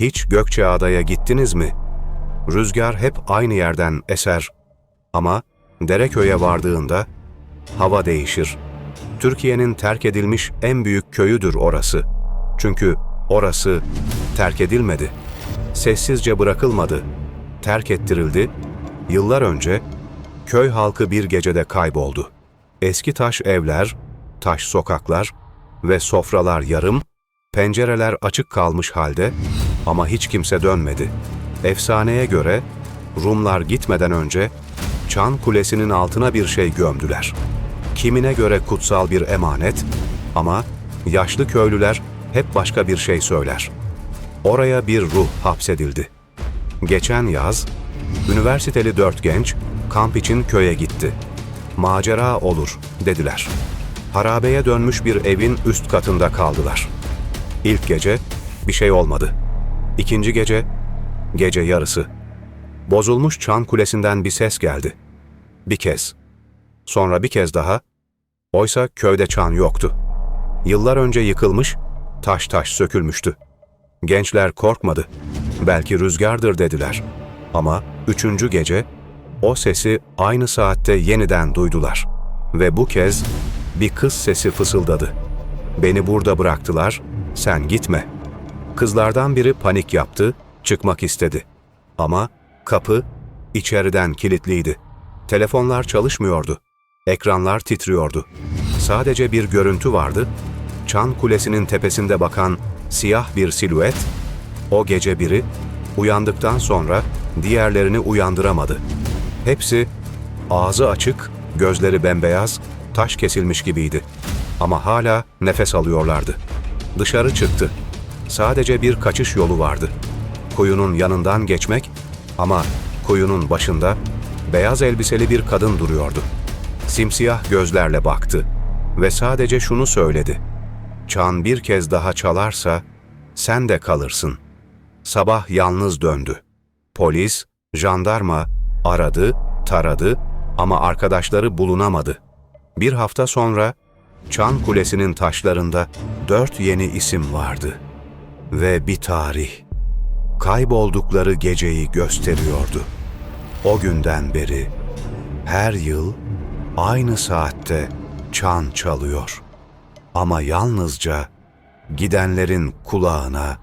Hiç Gökçeada'ya gittiniz mi? Rüzgar hep aynı yerden eser. Ama Dereköy'e vardığında hava değişir. Türkiye'nin terk edilmiş en büyük köyüdür orası. Çünkü orası terk edilmedi. Sessizce bırakılmadı. Terk ettirildi. Yıllar önce köy halkı bir gecede kayboldu. Eski taş evler, taş sokaklar ve sofralar yarım, pencereler açık kalmış halde ama hiç kimse dönmedi. Efsaneye göre Rumlar gitmeden önce Çan Kulesi'nin altına bir şey gömdüler. Kimine göre kutsal bir emanet ama yaşlı köylüler hep başka bir şey söyler. Oraya bir ruh hapsedildi. Geçen yaz üniversiteli dört genç kamp için köye gitti. Macera olur dediler. Harabeye dönmüş bir evin üst katında kaldılar. İlk gece bir şey olmadı. İkinci gece, gece yarısı. Bozulmuş çan kulesinden bir ses geldi. Bir kez. Sonra bir kez daha. Oysa köyde çan yoktu. Yıllar önce yıkılmış, taş taş sökülmüştü. Gençler korkmadı. Belki rüzgardır dediler. Ama üçüncü gece o sesi aynı saatte yeniden duydular. Ve bu kez bir kız sesi fısıldadı. Beni burada bıraktılar, sen gitme. Kızlardan biri panik yaptı, çıkmak istedi. Ama kapı içeriden kilitliydi. Telefonlar çalışmıyordu. Ekranlar titriyordu. Sadece bir görüntü vardı. Çan Kulesi'nin tepesinde bakan siyah bir silüet. O gece biri uyandıktan sonra diğerlerini uyandıramadı. Hepsi ağzı açık, gözleri bembeyaz, taş kesilmiş gibiydi. Ama hala nefes alıyorlardı. Dışarı çıktı. Sadece bir kaçış yolu vardı. Kuyunun yanından geçmek ama kuyunun başında beyaz elbiseli bir kadın duruyordu. Simsiyah gözlerle baktı ve sadece şunu söyledi. Çan bir kez daha çalarsa sen de kalırsın. Sabah yalnız döndü. Polis, jandarma aradı, taradı ama arkadaşları bulunamadı. Bir hafta sonra Çan Kulesi'nin taşlarında dört yeni isim vardı. Ve bir tarih. Kayboldukları geceyi gösteriyordu. O günden beri her yıl aynı saatte çan çalıyor. Ama yalnızca gidenlerin kulağına